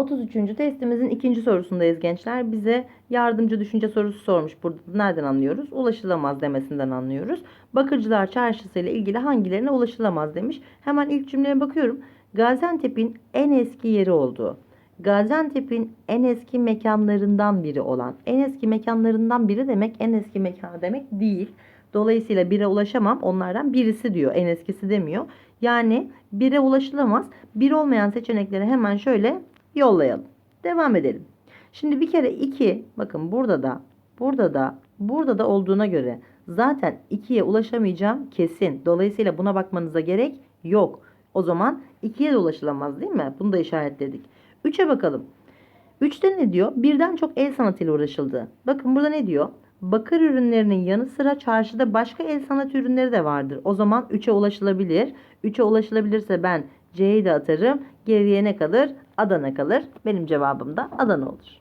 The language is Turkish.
33. testimizin ikinci sorusundayız gençler. Bize yardımcı düşünce sorusu sormuş. Burada nereden anlıyoruz? Ulaşılamaz demesinden anlıyoruz. Bakırcılar Çarşısı ile ilgili hangilerine ulaşılamaz demiş. Hemen ilk cümleye bakıyorum. Gaziantep'in en eski yeri olduğu. Gaziantep'in en eski mekanlarından biri olan. En eski mekanlarından biri demek en eski mekanı demek değil. Dolayısıyla bire ulaşamam onlardan birisi diyor. En eskisi demiyor. Yani bire ulaşılamaz. Bir olmayan seçenekleri hemen şöyle yollayalım. Devam edelim. Şimdi bir kere 2 bakın burada da burada da burada da olduğuna göre zaten 2'ye ulaşamayacağım kesin. Dolayısıyla buna bakmanıza gerek yok. O zaman 2'ye de ulaşılamaz değil mi? Bunu da işaretledik. 3'e bakalım. 3'te ne diyor? Birden çok el sanatıyla uğraşıldı. Bakın burada ne diyor? Bakır ürünlerinin yanı sıra çarşıda başka el sanat ürünleri de vardır. O zaman 3'e ulaşılabilir. 3'e ulaşılabilirse ben C'yi de atarım. Geriye ne kalır? Adana kalır. Benim cevabım da Adana olur.